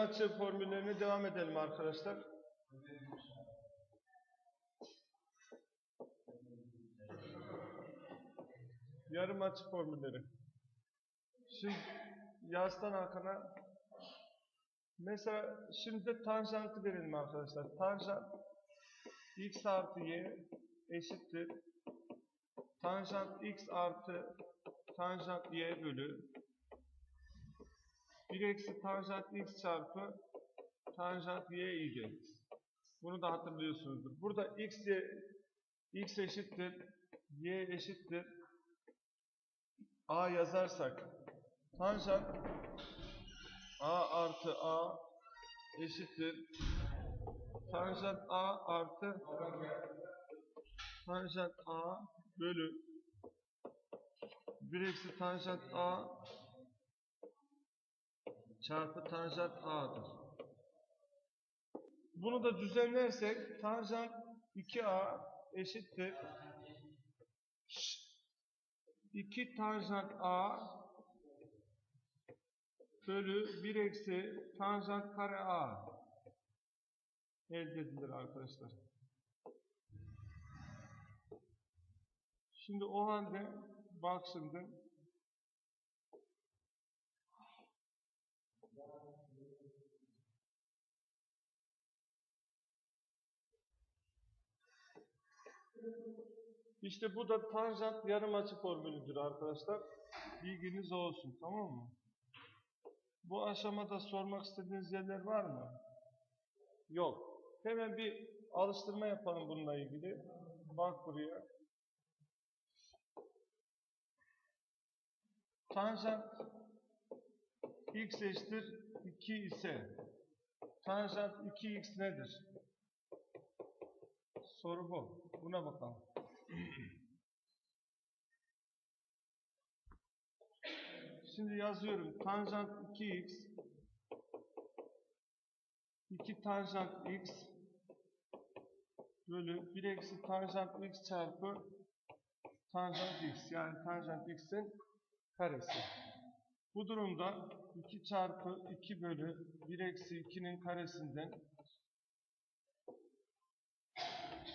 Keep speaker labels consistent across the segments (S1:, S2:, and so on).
S1: açı formüllerine devam edelim arkadaşlar. Yarım açı formülleri. Şimdi yazdan Hakan'a mesela şimdi de tanjantı verelim arkadaşlar. Tanjant x artı y eşittir. Tanjant x artı tanjant y bölü 1 eksi tanjant x çarpı tanjant y dx. Bunu da hatırlıyorsunuzdur. Burada x, y, x eşittir, y eşittir, a yazarsak tanjant a artı a eşittir tanjant a artı tanjant a bölü 1 eksi tanjant a çarpı tanjant a'dır. Bunu da düzenlersek tanjant 2a eşittir 2 tanjant a bölü 1 eksi tanjant kare a elde edilir arkadaşlar. Şimdi o halde bak şimdi İşte bu da tanjant yarım açı formülüdür arkadaşlar. Bilginiz olsun tamam mı? Bu aşamada sormak istediğiniz yerler var mı? Yok. Hemen bir alıştırma yapalım bununla ilgili. Bak buraya. Tanjant x eşittir 2 ise tanjant 2x nedir? Soru bu. Buna bakalım. Şimdi yazıyorum. Tanjant 2x 2 tanjant x bölü 1 eksi tanjant x çarpı tanjant x yani tanjant x'in karesi. Bu durumda 2 çarpı 2 bölü 1 eksi 2'nin karesinden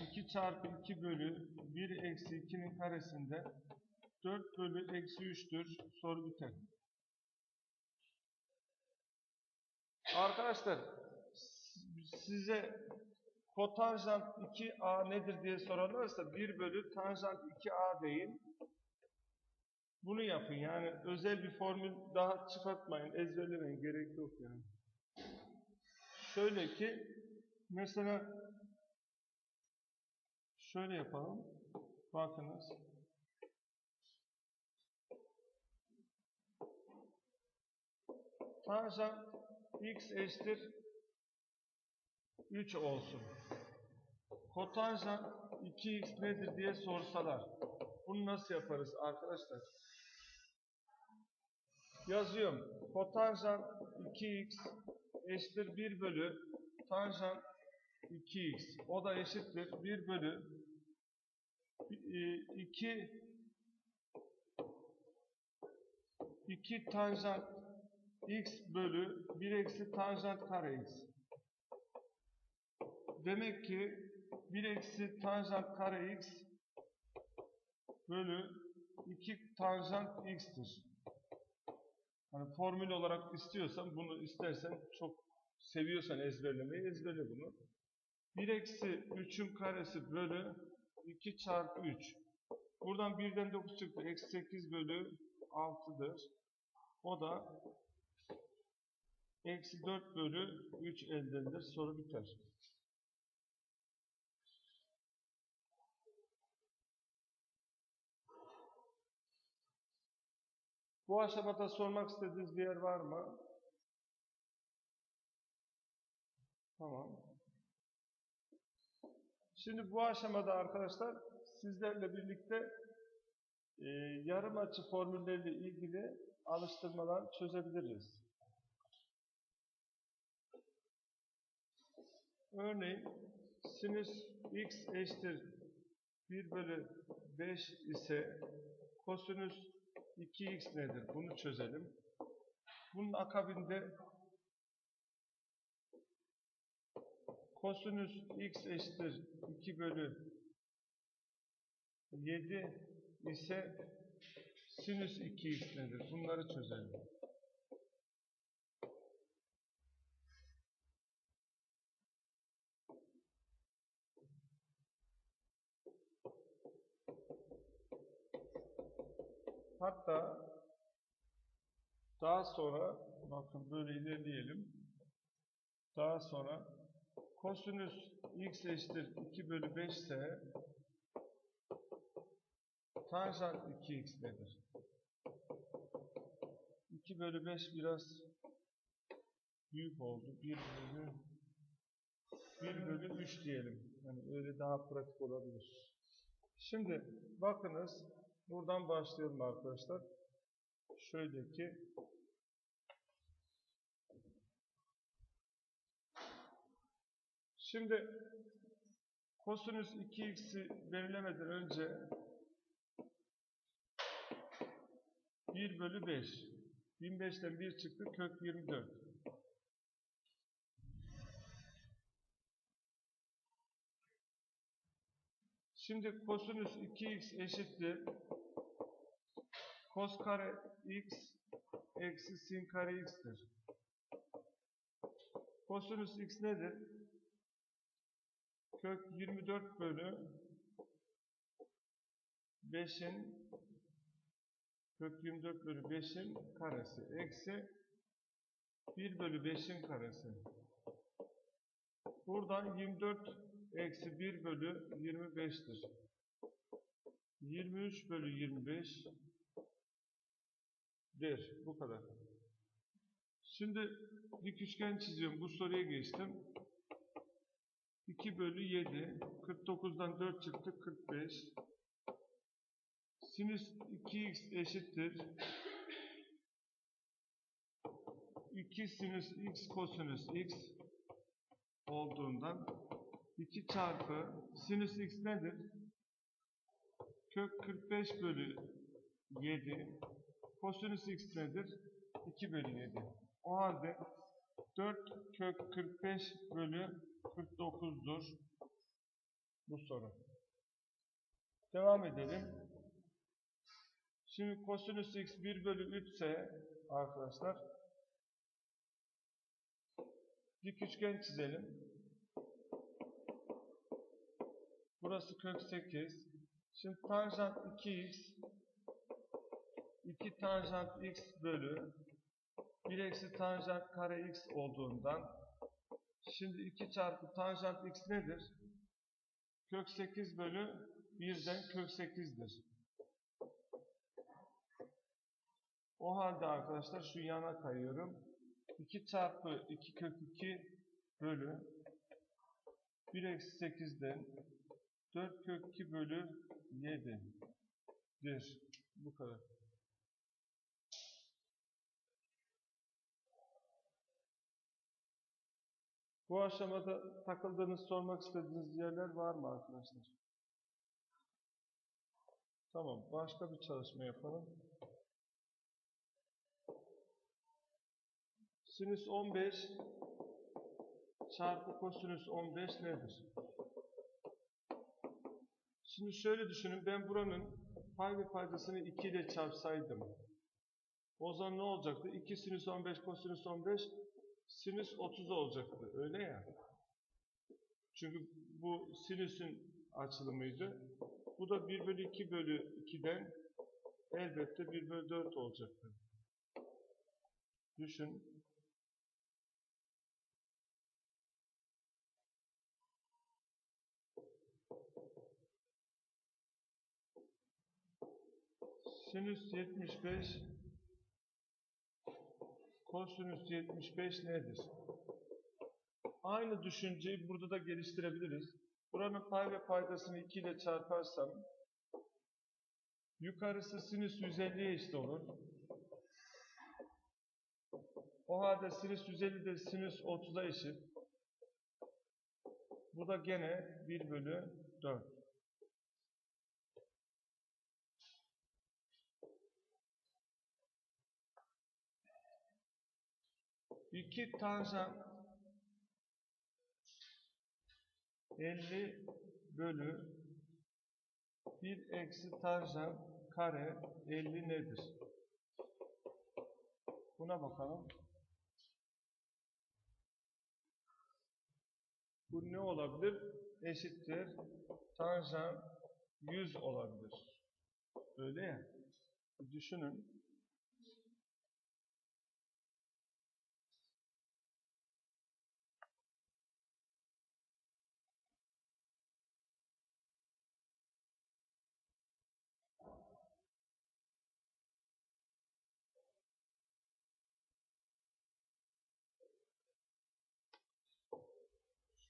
S1: 2 çarpı 2 bölü 1 eksi 2'nin karesinde 4 bölü eksi 3'tür. Soru biter. Arkadaşlar size kotanjant 2a nedir diye sorarlarsa 1 bölü tanjant 2a deyin. Bunu yapın yani özel bir formül daha çıkartmayın, ezberlemeyin gerek yok yani. Şöyle ki mesela şöyle yapalım. Bakınız. Tanjant x eşittir 3 olsun. Kotanjant 2x nedir diye sorsalar. Bunu nasıl yaparız arkadaşlar? Yazıyorum. Kotanjant 2x eşittir 1 bölü tanjant 2x. O da eşittir 1 bölü 2 2 tanjant x bölü 1 eksi tanjant kare x. Demek ki 1 eksi tanjant kare x bölü 2 tanjant x'tir. Hani formül olarak istiyorsan bunu istersen çok seviyorsan ezberlemeyi ezberle bunu. 1 eksi 3'ün karesi bölü 2 çarpı 3. Buradan 1'den 9 çıktı. Eksi 8 bölü 6'dır. O da eksi 4 bölü 3 elde edilir. Soru biter. Bu aşamada sormak istediğiniz bir yer var mı? Tamam. Şimdi bu aşamada arkadaşlar sizlerle birlikte e, yarım açı formülleriyle ilgili alıştırmalar çözebiliriz. Örneğin sinüs x eşittir 1 bölü 5 ise kosinüs 2x nedir? Bunu çözelim. Bunun akabinde Kosinüs x eşittir 2 bölü 7 ise sinüs 2x nedir? Bunları çözelim. Hatta daha sonra bakın böyle ilerleyelim. Daha sonra kosinüs x eşittir 2 bölü 5 ise tanjant 2x nedir? 2 bölü 5 biraz büyük oldu. 1 bölü 1 bölü 3 diyelim. Yani öyle daha pratik olabilir. Şimdi bakınız buradan başlayalım arkadaşlar. Şöyle ki Şimdi kosinüs 2x'i belirlemeden önce 1 bölü 5. 1005'ten 1 çıktı kök 24. Şimdi kosinüs 2x eşittir kos kare x eksi sin kare x'tir. Kosinüs x nedir? Kök 24 bölü 5'in kök 24 bölü 5'in karesi eksi 1 bölü 5'in karesi. Buradan 24 eksi 1 bölü 25'tir. 23 bölü 25 der. Bu kadar. Şimdi dik üçgen çiziyorum. Bu soruya geçtim. 2 bölü 7. 49'dan 4 çıktı. 45. Sinüs 2x eşittir. 2 sinüs x kosinüs x olduğundan 2 çarpı sinüs x nedir? Kök 45 bölü 7 kosinüs x nedir? 2 bölü 7. O halde 4 kök 45 bölü 49'dur bu soru. Devam edelim. Şimdi kosinüs x 1 bölü 3 ise arkadaşlar dik üçgen çizelim. Burası kök 8. Şimdi tanjant 2x 2 tanjant x bölü 1 eksi tanjant kare x olduğundan şimdi 2 çarpı tanjant x nedir? Kök 8 bölü 1'den kök 8'dir. O halde arkadaşlar şu yana kayıyorum. 2 çarpı 2 kök 2 bölü 1 eksi 8'den 4 kök 2 bölü 7'dir. Bu kadar. Bu aşamada takıldığınız, sormak istediğiniz yerler var mı arkadaşlar? Tamam, başka bir çalışma yapalım. Sinüs 15 çarpı kosinüs 15 nedir? Şimdi şöyle düşünün, ben buranın pay ve paydasını 2 ile çarpsaydım, o zaman ne olacaktı? 2 sinüs 15 kosinüs 15 sinüs 30 olacaktı. Öyle ya. Çünkü bu sinüsün açılımıydı. Bu da 1 bölü 2 bölü 2'den elbette 1 bölü 4 olacaktı. Düşün. Sinüs 75 kosinüs 75 nedir? Aynı düşünceyi burada da geliştirebiliriz. Buranın pay ve paydasını 2 ile çarparsam yukarısı sinüs 150'ye eşit olur. O halde sinüs 150 de sinüs 30'a eşit. Bu da gene 1 bölü 4. İki tanjant 50 bölü 1 eksi tanjant kare 50 nedir? Buna bakalım. Bu ne olabilir? Eşittir. Tanjant 100 olabilir. Öyle ya. Düşünün.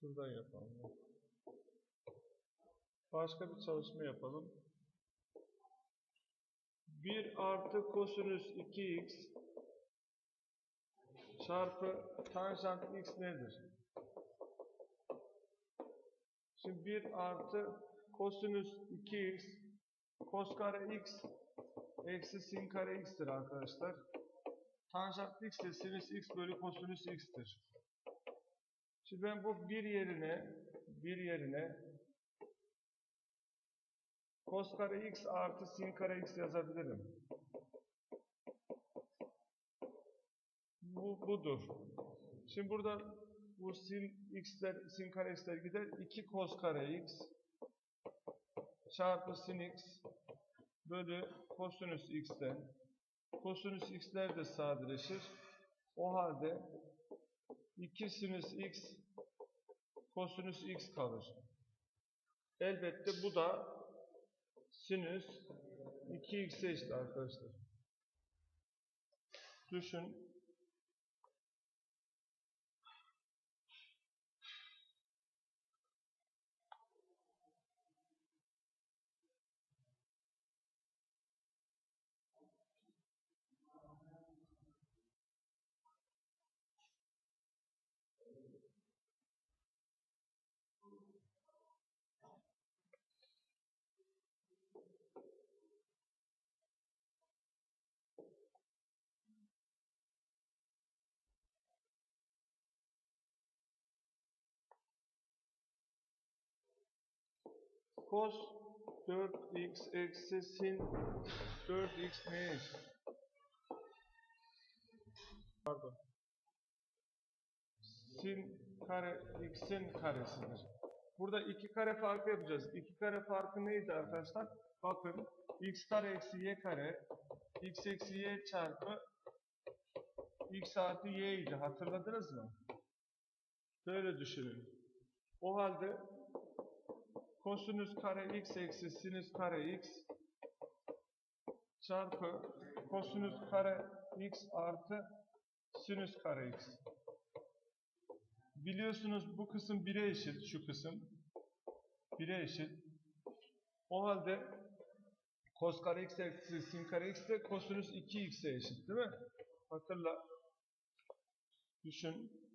S1: Şuradan yapalım. Başka bir çalışma yapalım. 1 artı kosinüs 2x çarpı tanjant x nedir? Şimdi 1 artı kosinüs 2x kos kare x eksi sin kare x'tir arkadaşlar. Tanjant x de sinüs x bölü kosinüs x'tir. Şimdi ben bu bir yerine bir yerine cos kare x artı sin kare x yazabilirim. Bu budur. Şimdi burada bu sin x'ler sin kare x'ler gider. 2 cos kare x çarpı sin x bölü kosinüs x'ten kosinüs x'ler de sadeleşir. O halde 2 sinüs x kosinüs x kalır. Elbette bu da sinüs 2x'e eşit arkadaşlar. Düşün. Cos 4x eksi sin 4x neye eşit? Pardon. Sin kare x'in karesidir. Burada iki kare farkı yapacağız. İki kare farkı neydi arkadaşlar? Bakın x kare eksi y kare x eksi y çarpı x artı y idi. Hatırladınız mı? Böyle düşünün. O halde kosinüs kare x eksi sinüs kare x çarpı kosinüs kare x artı sinüs kare x. Biliyorsunuz bu kısım 1'e eşit, şu kısım 1'e eşit. O halde kos kare x eksi sin kare x de kosinüs 2x'e eşit değil mi? Hatırla. Düşün.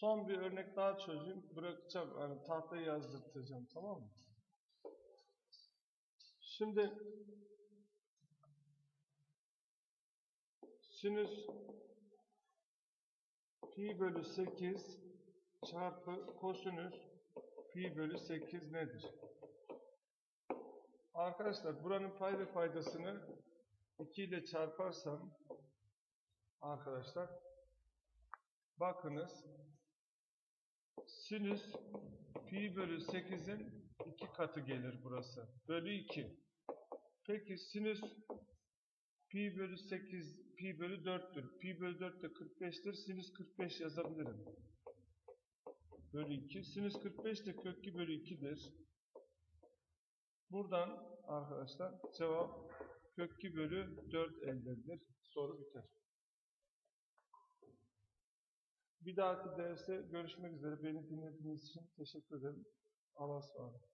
S1: Son bir örnek daha çözeyim. Bırakacağım. Yani tahtayı yazdırtacağım. Tamam mı? Şimdi sinüs pi bölü 8 çarpı kosinüs pi bölü 8 nedir? Arkadaşlar buranın pay ve faydasını 2 ile çarparsam arkadaşlar bakınız sinüs pi bölü 8'in 2 katı gelir burası. Bölü 2. Peki sinüs pi bölü 8 pi bölü 4'tür. Pi bölü 4 de 45'tir. Sinüs 45 yazabilirim. Bölü 2. Sinüs 45 de kök 2 bölü 2'dir. Buradan arkadaşlar cevap kök 2 bölü 4 elde edilir. Soru biter. Bir dahaki derste görüşmek üzere. Beni dinlediğiniz için teşekkür ederim. Allah'a ısmarladık.